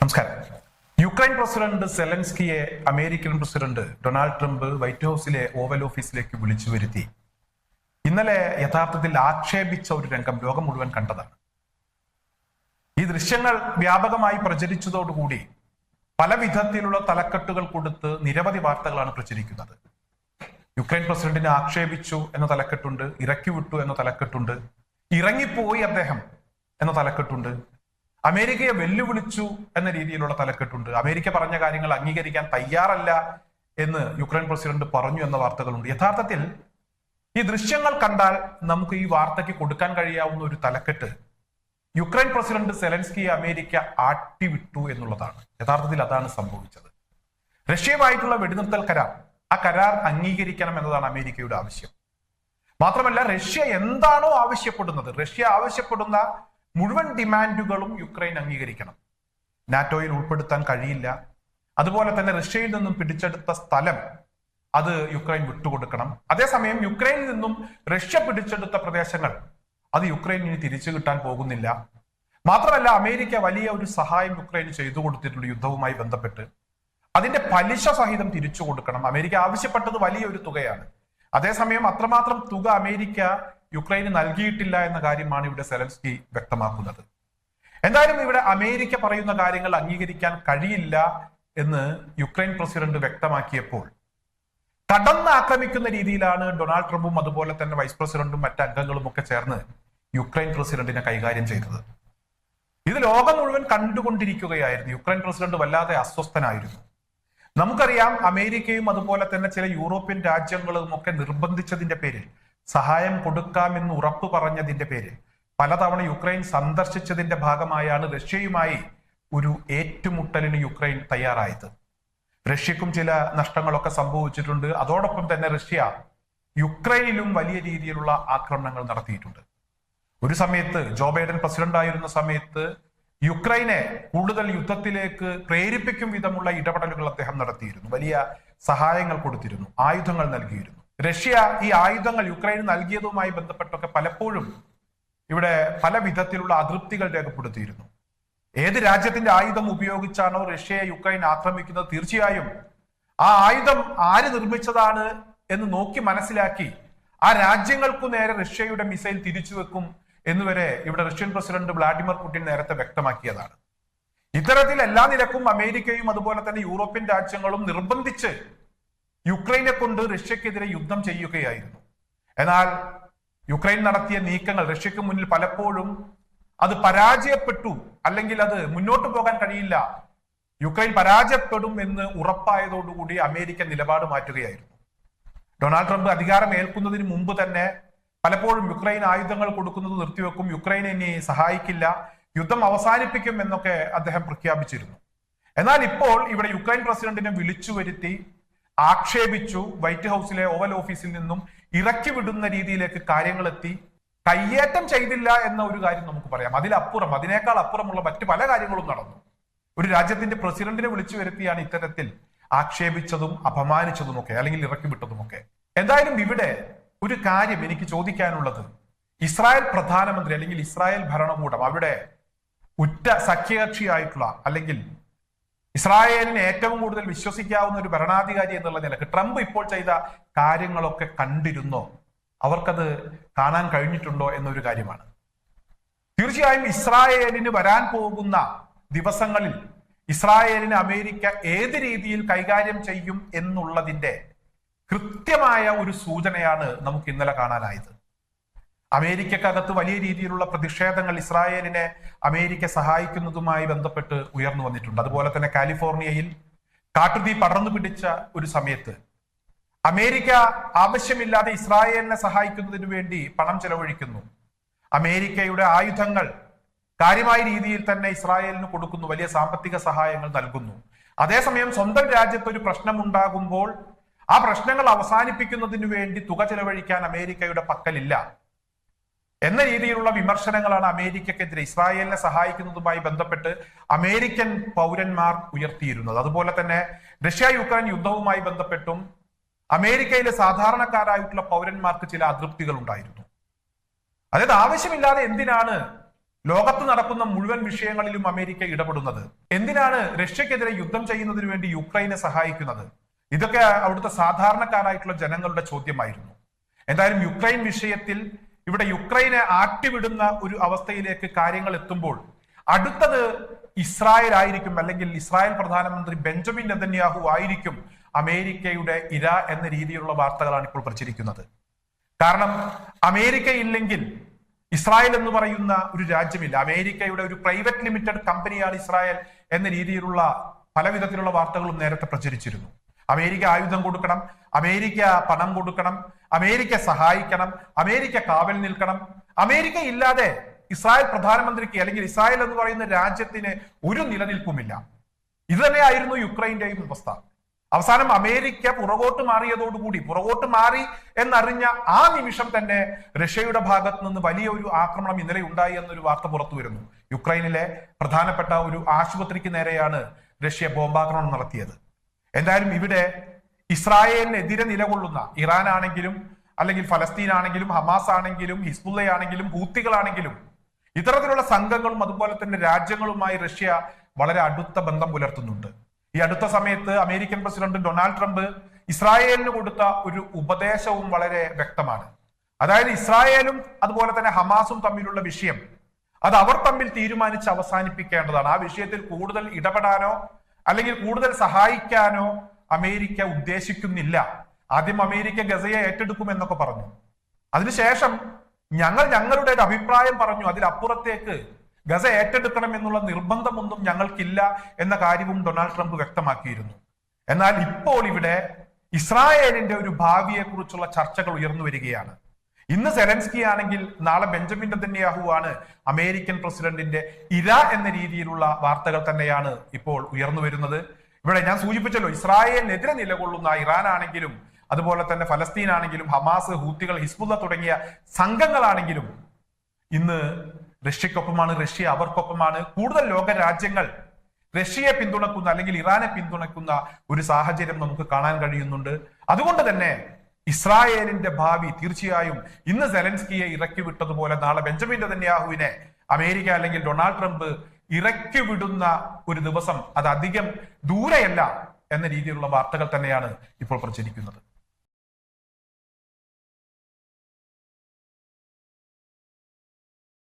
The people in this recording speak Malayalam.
നമസ്കാരം. Ukraine president സെലൻസ്കിയെ American president Donald Trump white ഹൗസിലെ ഓവൽ ഓഫീസിലേക്ക് വിളിച്ചു വരുത്തി. ഇന്നലെ യഥാർത്ഥത്തിൽ ആക്ഷേപിച്ച ഒരു രംഗം ലോകം മുഴുവൻ കണ്ടതാണ്. ഈ ദൃശ്യങ്ങൾ വ്യാപകമായി പ്രചരിച്ചതോടുകൂടി പല വിധത്തിലുള്ള തലക്കെട്ടുകൾ കൊടുത്ത് നിരവധി വാർത്തകളാണ് പ്രചരിക്കുന്നത്. യുക്രൈൻ പ്രസിഡന്റിനെ ആക്ഷേപിച്ചു എന്ന തലക്കെട്ടുണ്ട് ഇറക്കി വിട്ടു എന്ന തലക്കെട്ടുണ്ട് ഇറങ്ങിപ്പോയി അദ്ദേഹം എന്ന തലക്കെട്ടുണ്ട്. അമേരിക്കയെ വെല്ലുവിളിച്ചു എന്ന രീതിയിലുള്ള തലക്കെട്ടുണ്ട്. അമേരിക്ക പറഞ്ഞ കാര്യങ്ങൾ അംഗീകരിക്കാൻ തയ്യാറല്ല എന്ന് യുക്രൈൻ പ്രസിഡന്റ് പറഞ്ഞു എന്ന വാർത്തകളുണ്ട്. യഥാർത്ഥത്തിൽ ഈ ദൃശ്യങ്ങൾ കണ്ടാൽ നമുക്ക് ഈ വാർത്തയ്ക്ക് കൊടുക്കാൻ കഴിയാവുന്ന ഒരു തലക്കെട്ട് യുക്രൈൻ പ്രസിഡന്റ് സെലൻസ്കിയെ അമേരിക്ക ആട്ടിവിട്ടു എന്നുള്ളതാണ്. യഥാർത്ഥത്തിൽ അതാണ് സംഭവിച്ചത്. റഷ്യയുമായിട്ടുള്ള വെടിനിർത്തൽ കരാർ ആ കരാർ അംഗീകരിക്കണം എന്നതാണ് അമേരിക്കയുടെ ആവശ്യം. മാത്രമല്ല റഷ്യ എന്താണോ ആവശ്യപ്പെടുന്നത് റഷ്യ ആവശ്യപ്പെടുന്ന മുഴുവൻ ഡിമാൻഡുകളും യുക്രൈൻ അംഗീകരിക്കണം. നാറ്റോയിൽ ഉൾപ്പെടുത്താൻ കഴിയില്ല. അതുപോലെ തന്നെ റഷ്യയിൽ നിന്നും പിടിച്ചെടുത്ത സ്ഥലം അത് യുക്രൈൻ വിട്ടുകൊടുക്കണം. അതേസമയം യുക്രൈനിൽ നിന്നും റഷ്യ പിടിച്ചെടുത്ത പ്രദേശങ്ങൾ അത് യുക്രൈൻ ഇനി തിരിച്ചു കിട്ടാൻ പോകുന്നില്ല. മാത്രമല്ല അമേരിക്ക വലിയ ഒരു സഹായം യുക്രൈന് ചെയ്തു കൊടുത്തിട്ടുണ്ട് യുദ്ധവുമായി ബന്ധപ്പെട്ട്. അതിന്റെ പലിശ സഹിതം തിരിച്ചു കൊടുക്കണം. അമേരിക്ക ആവശ്യപ്പെട്ടത് വലിയൊരു തുകയാണ്. അതേസമയം അത്രമാത്രം തുക അമേരിക്ക യുക്രൈന് നൽകിയിട്ടില്ല എന്ന കാര്യമാണ് ഇവിടെ സെലൻസ്കി വ്യക്തമാക്കുന്നത്. എന്തായാലും ഇവിടെ അമേരിക്ക പറയുന്ന കാര്യങ്ങൾ അംഗീകരിക്കാൻ കഴിയില്ല എന്ന് യുക്രൈൻ പ്രസിഡന്റ് വ്യക്തമാക്കിയപ്പോൾ കടന്ന് ആക്രമിക്കുന്ന രീതിയിലാണ് ഡൊണാൾഡ് ട്രംപും അതുപോലെ തന്നെ വൈസ് പ്രസിഡന്റും മറ്റ് അംഗങ്ങളും ഒക്കെ ചേർന്ന് യുക്രൈൻ പ്രസിഡന്റിനെ കൈകാര്യം ചെയ്തത്. ഇത് ലോകം മുഴുവൻ കണ്ടുകൊണ്ടിരിക്കുകയായിരുന്നു. യുക്രൈൻ പ്രസിഡന്റ് വല്ലാതെ അസ്വസ്ഥനായിരുന്നു. നമുക്കറിയാം അമേരിക്കയും അതുപോലെ തന്നെ ചില യൂറോപ്യൻ രാജ്യങ്ങളും ഒക്കെ നിർബന്ധിച്ചതിന്റെ പേരിൽ സഹായം കൊടുക്കാമെന്ന് ഉറപ്പ് പറഞ്ഞതിന്റെ പേരിൽ പലതവണ യുക്രൈൻ സന്ദർശിച്ചതിന്റെ ഭാഗമായാണ് റഷ്യയുമായി ഒരു ഏറ്റുമുട്ടലിന് യുക്രൈൻ തയ്യാറായത്. റഷ്യക്കും ചില നഷ്ടങ്ങളൊക്കെ സംഭവിച്ചിട്ടുണ്ട്. അതോടൊപ്പം തന്നെ റഷ്യ യുക്രൈനിലും വലിയ രീതിയിലുള്ള ആക്രമണങ്ങൾ നടത്തിയിട്ടുണ്ട്. ഒരു സമയത്ത് ജോ ബൈഡൻ പ്രസിഡന്റ് ആയിരുന്ന സമയത്ത് യുക്രൈനെ കൂടുതൽ യുദ്ധത്തിലേക്ക് പ്രേരിപ്പിക്കും വിധമുള്ള ഇടപെടലുകൾ അദ്ദേഹം നടത്തിയിരുന്നു. വലിയ സഹായങ്ങൾ കൊടുത്തിരുന്നു. ആയുധങ്ങൾ നൽകിയിരുന്നു. റഷ്യ ഈ ആയുധങ്ങൾ യുക്രൈന് നൽകിയതുമായി ബന്ധപ്പെട്ടൊക്കെ പലപ്പോഴും ഇവിടെ പല വിധത്തിലുള്ള അതൃപ്തികൾ രേഖപ്പെടുത്തിയിരുന്നു. ഏത് രാജ്യത്തിന്റെ ആയുധം ഉപയോഗിച്ചാണോ റഷ്യയെ യുക്രൈൻ ആക്രമിക്കുന്നത് തീർച്ചയായും ആ ആയുധം ആര് നിർമ്മിച്ചതാണ് എന്ന് നോക്കി മനസ്സിലാക്കി ആ രാജ്യങ്ങൾക്കു നേരെ റഷ്യയുടെ മിസൈൽ തിരിച്ചു വെക്കും എന്നുവരെ ഇവിടെ റഷ്യൻ പ്രസിഡന്റ് വ്ളാഡിമിർ പുടിൻ നേരത്തെ വ്യക്തമാക്കിയതാണ്. ഇത്തരത്തിൽ എല്ലാ നിരക്കും അമേരിക്കയും അതുപോലെ തന്നെ യൂറോപ്യൻ രാജ്യങ്ങളും നിർബന്ധിച്ച് യുക്രൈനെ കൊണ്ട് റഷ്യക്കെതിരെ യുദ്ധം ചെയ്യുകയായിരുന്നു. എന്നാൽ യുക്രൈൻ നടത്തിയ നീക്കങ്ങൾ റഷ്യക്ക് മുന്നിൽ പലപ്പോഴും അത് പരാജയപ്പെട്ടു അല്ലെങ്കിൽ അത് മുന്നോട്ട് പോകാൻ കഴിയില്ല. യുക്രൈൻ പരാജയപ്പെടും എന്ന് ഉറപ്പായതോടുകൂടി അമേരിക്ക നിലപാട് മാറ്റുകയായിരുന്നു. ഡൊണാൾഡ് ട്രംപ് അധികാരം ഏൽക്കുന്നതിന് മുമ്പ് തന്നെ പലപ്പോഴും യുക്രൈൻ ആയുധങ്ങൾ കൊടുക്കുന്നത് നിർത്തിവെക്കും. യുക്രൈൻ ഇനി സഹായിക്കില്ല. യുദ്ധം അവസാനിപ്പിക്കും എന്നൊക്കെ അദ്ദേഹം പ്രഖ്യാപിച്ചിരുന്നു. എന്നാൽ ഇപ്പോൾ ഇവിടെ യുക്രൈൻ പ്രസിഡന്റിനെ വിളിച്ചു വരുത്തി ആക്ഷേപിച്ചു വൈറ്റ് ഹൗസിലെ ഓവൽ ഓഫീസിൽ നിന്നും ഇറക്കി വിടുന്ന രീതിയിലേക്ക് കാര്യങ്ങൾ എത്തി കയ്യേറ്റം ചെയ്തില്ല എന്ന ഒരു കാര്യം നമുക്ക് പറയാം. അതിലപ്പുറം അതിനേക്കാൾ അപ്പുറമുള്ള മറ്റു പല കാര്യങ്ങളും നടന്നു. ഒരു രാജ്യത്തിന്റെ പ്രസിഡന്റിനെ വിളിച്ചു വരുത്തിയാണ് ഇത്തരത്തിൽ ആക്ഷേപിച്ചതും അപമാനിച്ചതുമൊക്കെ അല്ലെങ്കിൽ ഇറക്കി വിട്ടതുമൊക്കെ. എന്തായാലും ഇവിടെ ഒരു കാര്യം എനിക്ക് ചോദിക്കാനുള്ളത്. ഇസ്രായേൽ പ്രധാനമന്ത്രി അല്ലെങ്കിൽ ഇസ്രായേൽ ഭരണകൂടം അവിടെ ഉറ്റ സഖ്യകക്ഷിയായിട്ടുള്ള അല്ലെങ്കിൽ ഇസ്രായേലിനെ ഏറ്റവും കൂടുതൽ വിശ്വസിക്കാവുന്ന ഒരു ഭരണാധികാരി എന്നുള്ള നിലയ്ക്ക് ട്രംപ് ഇപ്പോൾ ചെയ്ത കാര്യങ്ങളൊക്കെ കണ്ടിരുന്നോ? അവർക്കത് കാണാൻ കഴിഞ്ഞിട്ടുണ്ടോ എന്നൊരു കാര്യമാണ്. തീർച്ചയായും ഇസ്രായേലിന് വരാൻ പോകുന്ന ദിവസങ്ങളിൽ ഇസ്രായേലിന് അമേരിക്ക ഏത് രീതിയിൽ കൈകാര്യം ചെയ്യും എന്നുള്ളതിന്റെ കൃത്യമായ ഒരു സൂചനയാണ് നമുക്ക് ഇന്നലെ കാണാനായത്. അമേരിക്കക്കകത്ത് വലിയ രീതിയിലുള്ള പ്രതിഷേധങ്ങൾ ഇസ്രായേലിനെ അമേരിക്ക സഹായിക്കുന്നതുമായി ബന്ധപ്പെട്ട് ഉയർന്നു വന്നിട്ടുണ്ട്. അതുപോലെ തന്നെ കാലിഫോർണിയയിൽ കാട്ടുതീ പടർന്നു പിടിച്ച ഒരു സമയത്ത് അമേരിക്ക ആവശ്യമില്ലാതെ ഇസ്രായേലിനെ സഹായിക്കുന്നതിന് വേണ്ടി പണം ചെലവഴിക്കുന്നു. അമേരിക്കയുടെ ആയുധങ്ങൾ കാര്യമായ രീതിയിൽ തന്നെ ഇസ്രായേലിന് കൊടുക്കുന്നു വലിയ സാമ്പത്തിക സഹായങ്ങൾ നൽകുന്നു. അതേസമയം സ്വന്തം രാജ്യത്ത് ഒരു പ്രശ്നമുണ്ടാകുമ്പോൾ ആ പ്രശ്നങ്ങൾ അവസാനിപ്പിക്കുന്നതിന് വേണ്ടി തുക ചെലവഴിക്കാൻ അമേരിക്കയുടെ പക്കലില്ല. എന്ന രീതിയിലുള്ള വിമർശനങ്ങളാണ് അമേരിക്കക്കെതിരെ ഇസ്രായേലിനെ സഹായിക്കുന്നതുമായി ബന്ധപ്പെട്ട് അമേരിക്കൻ പൗരന്മാർ ഉയർത്തിയിരുന്നത്. അതുപോലെ തന്നെ റഷ്യ യുക്രൈൻ യുദ്ധവുമായി ബന്ധപ്പെട്ടും അമേരിക്കയിലെ സാധാരണക്കാരായിട്ടുള്ള പൗരന്മാർക്ക് ചില അതൃപ്തികൾ ഉണ്ടായിരുന്നു. അതായത് ആവശ്യമില്ലാതെ എന്തിനാണ് ലോകത്ത് നടക്കുന്ന മുഴുവൻ വിഷയങ്ങളിലും അമേരിക്ക ഇടപെടുന്നത്? എന്തിനാണ് റഷ്യക്കെതിരെ യുദ്ധം ചെയ്യുന്നതിന് വേണ്ടി യുക്രൈനെ സഹായിക്കുന്നത്? ഇതൊക്കെ അവിടുത്തെ സാധാരണക്കാരായിട്ടുള്ള ജനങ്ങളുടെ ചോദ്യമായിരുന്നു. എന്തായാലും യുക്രൈൻ വിഷയത്തിൽ ഇവിടെ യുക്രൈനെ ആട്ടിവിടുന്ന ഒരു അവസ്ഥയിലേക്ക് കാര്യങ്ങൾ എത്തുമ്പോൾ അടുത്തത് ഇസ്രായേൽ ആയിരിക്കും അല്ലെങ്കിൽ ഇസ്രായേൽ പ്രധാനമന്ത്രി ബെഞ്ചമിൻ നെതന്യാഹു ആയിരിക്കും അമേരിക്കയുടെ ഇര എന്ന രീതിയിലുള്ള വാർത്തകളാണ് ഇപ്പോൾ പ്രചരിക്കുന്നത്. കാരണം അമേരിക്ക ഇല്ലെങ്കിൽ ഇസ്രായേൽ എന്ന് പറയുന്ന ഒരു രാജ്യമില്ല. അമേരിക്കയുടെ ഒരു പ്രൈവറ്റ് ലിമിറ്റഡ് കമ്പനിയാണ് ഇസ്രായേൽ എന്ന രീതിയിലുള്ള പല വിധത്തിലുള്ള വാർത്തകളും നേരത്തെ പ്രചരിച്ചിരുന്നു. അമേരിക്ക ആയുധം കൊടുക്കണം അമേരിക്ക പണം കൊടുക്കണം അമേരിക്ക സഹായിക്കണം അമേരിക്ക കാവൽ നിൽക്കണം. അമേരിക്ക ഇല്ലാതെ ഇസ്രായേൽ പ്രധാനമന്ത്രിക്ക് അല്ലെങ്കിൽ ഇസ്രായേൽ എന്ന് പറയുന്ന രാജ്യത്തിന് ഒരു നിലനിൽപ്പുമില്ല. ഇത് തന്നെയായിരുന്നു യുക്രൈന്റെയും അവസ്ഥ. അവസാനം അമേരിക്ക പുറകോട്ട് മാറിയതോടുകൂടി പുറകോട്ട് മാറി എന്നറിഞ്ഞ ആ നിമിഷം തന്നെ റഷ്യയുടെ ഭാഗത്ത് നിന്ന് വലിയ ഒരു ആക്രമണം ഇന്നലെ ഉണ്ടായി എന്നൊരു വാർത്ത പുറത്തു വരുന്നു. യുക്രൈനിലെ പ്രധാനപ്പെട്ട ഒരു ആശുപത്രിക്ക് നേരെയാണ് റഷ്യ ബോംബാക്രമണം നടത്തിയത്. എന്തായാലും ഇവിടെ ഇസ്രായേലിനെതിരെ നിലകൊള്ളുന്ന ഇറാൻ ആണെങ്കിലും അല്ലെങ്കിൽ ഫലസ്തീൻ ആണെങ്കിലും ഹമാസ് ആണെങ്കിലും ഹിസ്ബുള്ള ആണെങ്കിലും ഹൂത്തികളാണെങ്കിലും ഇത്തരത്തിലുള്ള സംഘങ്ങളും അതുപോലെ തന്നെ രാജ്യങ്ങളുമായി റഷ്യ വളരെ അടുത്ത ബന്ധം പുലർത്തുന്നുണ്ട്. ഈ അടുത്ത സമയത്ത് അമേരിക്കൻ പ്രസിഡന്റ് ഡൊണാൾഡ് ട്രംപ് ഇസ്രായേലിന് കൊടുത്ത ഒരു ഉപദേശവും വളരെ വ്യക്തമാണ്. അതായത് ഇസ്രായേലും അതുപോലെ തന്നെ ഹമാസും തമ്മിലുള്ള വിഷയം അത് അവർ തമ്മിൽ തീരുമാനിച്ച് അവസാനിപ്പിക്കേണ്ടതാണ്. ആ വിഷയത്തിൽ കൂടുതൽ ഇടപെടാനോ അല്ലെങ്കിൽ കൂടുതൽ സഹായിക്കാനോ അമേരിക്ക ഉദ്ദേശിക്കുന്നില്ല. ആദ്യം അമേരിക്ക ഗസയെ ഏറ്റെടുക്കും എന്നൊക്കെ പറഞ്ഞു. അതിനുശേഷം ഞങ്ങൾ ഞങ്ങളുടെ ഒരു അഭിപ്രായം പറഞ്ഞു. അതിലപ്പുറത്തേക്ക് ഗസ ഏറ്റെടുക്കണം എന്നുള്ള നിർബന്ധമൊന്നും ഞങ്ങൾക്കില്ല എന്ന കാര്യവും ഡൊണാൾഡ് ട്രംപ് വ്യക്തമാക്കിയിരുന്നു. എന്നാൽ ഇപ്പോൾ ഇവിടെ ഇസ്രായേലിന്റെ ഒരു ഭാവിയെക്കുറിച്ചുള്ള ചർച്ചകൾ ഉയർന്നു വരികയാണ്. ഇന്ന് സെലൻസ്കി ആണെങ്കിൽ നാളെ ബെഞ്ചമിൻ നെതന്യാഹു ആണ് അമേരിക്കൻ പ്രസിഡന്റിന്റെ ഇര എന്ന രീതിയിലുള്ള വാർത്തകൾ തന്നെയാണ് ഇപ്പോൾ ഉയർന്നു വരുന്നത്. ഇവിടെ ഞാൻ സൂചിപ്പിച്ചല്ലോ ഇസ്രായേലിനെതിരെ നിലകൊള്ളുന്ന ഇറാൻ ആണെങ്കിലും അതുപോലെ തന്നെ ഫലസ്തീൻ ആണെങ്കിലും ഹമാസ് ഹൂത്തികൾ ഹിസ്ബുല്ല തുടങ്ങിയ സംഘങ്ങളാണെങ്കിലും ഇന്ന് റഷ്യക്കൊപ്പമാണ് റഷ്യ അവർക്കൊപ്പമാണ്. കൂടുതൽ ലോക രാജ്യങ്ങൾ റഷ്യയെ പിന്തുണക്കുന്ന അല്ലെങ്കിൽ ഇറാനെ പിന്തുണക്കുന്ന ഒരു സാഹചര്യം നമുക്ക് കാണാൻ കഴിയുന്നുണ്ട്. അതുകൊണ്ട് തന്നെ ഇസ്രായേലിന്റെ ഭാവി തീർച്ചയായും ഇന്ന് സെലൻസ്കിയെ ഇറക്കി വിട്ടതുപോലെ നാളെ ബെഞ്ചമിൻ നെതന്യാഹുവിനെ അമേരിക്ക അല്ലെങ്കിൽ ഡൊണാൾഡ് ട്രംപ് ഇറക്കി വിടുന്ന ഒരു ദിവസം അത് അധികം ദൂരെയല്ല എന്ന രീതിയിലുള്ള വാർത്തകൾ തന്നെയാണ് ഇപ്പോൾ പ്രചരിക്കുന്നത്.